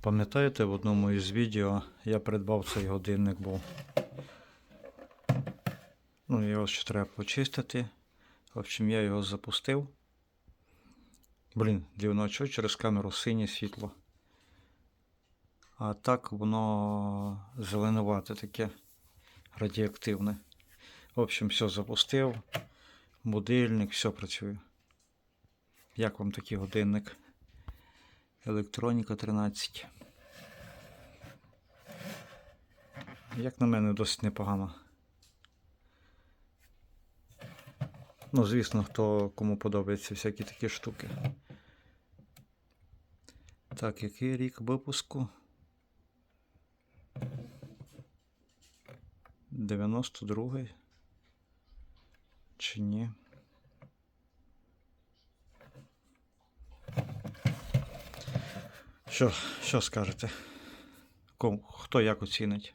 Пам'ятаєте, в одному із відео я придбав цей годинник був. Ну, його ще треба почистити. В общем, я його запустив. Блін, дивно, чого через камеру синє світло. А так воно зеленувате таке радіоактивне. В общем, все запустив. Будильник, все працює. Як вам такий годинник? Електроніка 13. Як на мене, досить непогано. Ну, звісно, хто кому подобаються всякі такі штуки. Так, який рік випуску? 92-й? Чи ні? Що, що скажете? Кому, хто як оцінить?